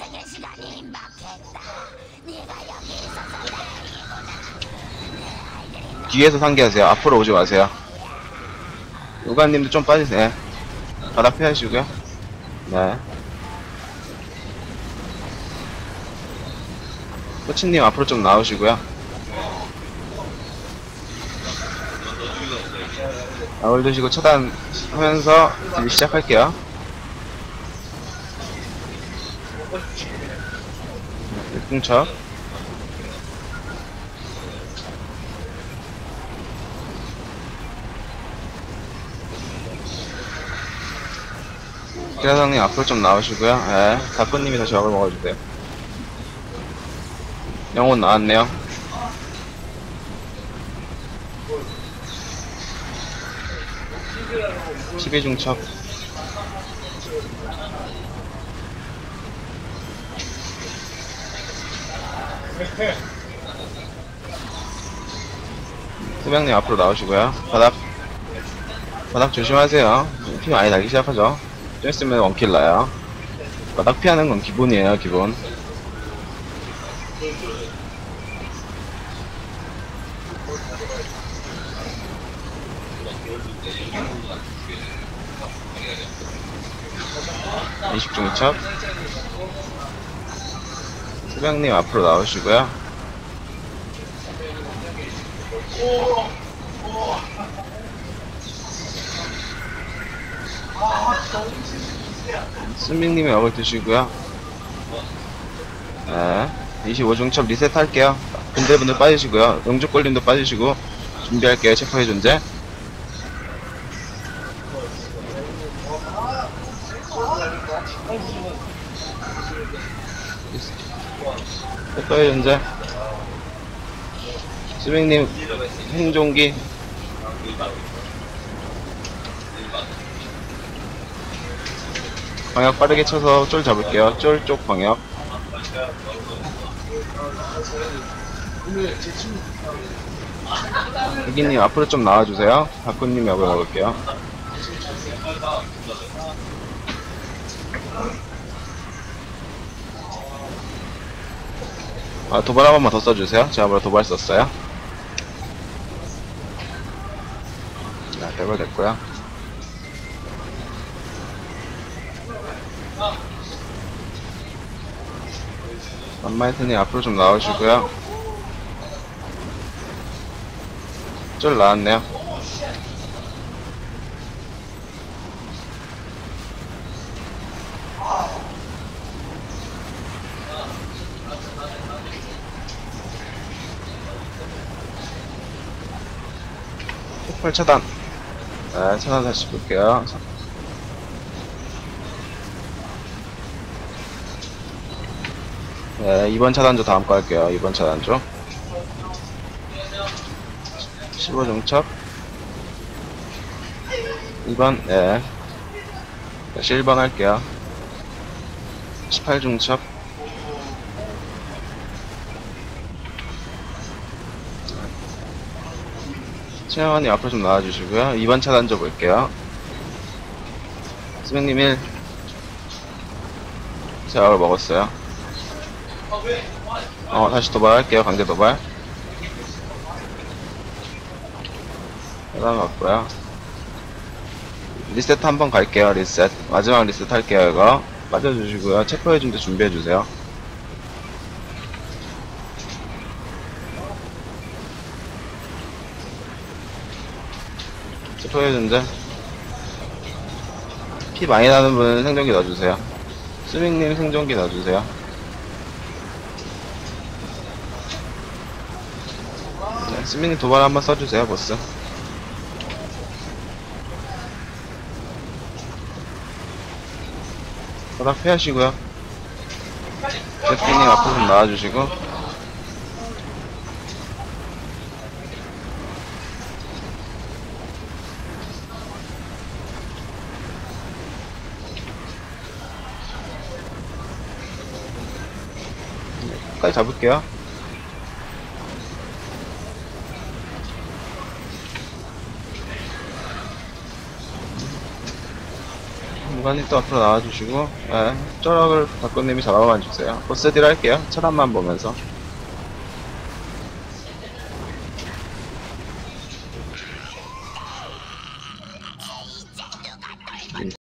인생의 시간이 임박했다. 네가 여기 있어서 다행이구나. 뒤에서 상기하세요. 앞으로 오지 마세요. 우가님도 좀 빠지세요. 바닥 피하시고요. 네. 코치님 앞으로 좀 나오시고요. 아울 드시고 차단하면서 딜 시작할게요. 일등척 기라상님 앞으로 좀 나오시고요. 예. 다꾸님이 다시 약을 먹어주세요. 영혼 나왔네요. 십이 중첩. 수명님 앞으로 나오시고요. 바닥 바닥 조심하세요. 피 많이 날기 시작하죠. 좀 있으면 원킬 나요. 바닥 피하는 건 기본이에요, 기본. 이십 중첩. 수병님 앞으로 나오시고요. 스밍님의 역을 드시고요. 네. 25중첩 리셋 할게요. 분들분들 빠지시고요. 영주꼴님도 빠지시고 준비할게요. 체포의 존재. 체포의 존재. 스밍님 행종기 방역 빠르게 쳐서 쫄 잡을게요. 쫄 쪽 방역. 흑이님 앞으로 좀 나와주세요. 박군님 역을 먹을게요. 아, 도발 한 번만 더 써주세요. 제가 바로 도발 썼어요. 네, 대발 됐고요. 만마이트님 앞으로 좀 나오시고요. 쫄 나왔네요. 폭발 차단. 네, 차단 다시 볼게요. 네, 2번 차단조 다음 거 할게요. 2번 차단조. 15중첩. 2번, 네. 다시 1번 할게요. 18 중첩. 최영환이 앞으로 좀 나와주시고요. 2번 차단조 볼게요. 수명님 1. 제가 먹었어요. 어, 다시 도발할게요. 강제 도발. 하나 맞고요. 리셋 한번 갈게요. 리셋. 마지막 리셋 할게요. 이거. 빠져주시고요. 체포해준데 준비해주세요. 체포해준데. 피 많이 나는 분은 생존기 넣어주세요. 스밍님 생존기 넣어주세요. 네, 스밍님 도발 한번 써주세요, 보스. 바닥 피하시고요. 제피님 앞으로 좀 나와주시고. 끝까지 잡을게요. 무관님 또 앞으로 나와주시고, 예, 쪼락을 박군님이 잡아만 주세요. 보스 딜 할게요. 차단만 보면서.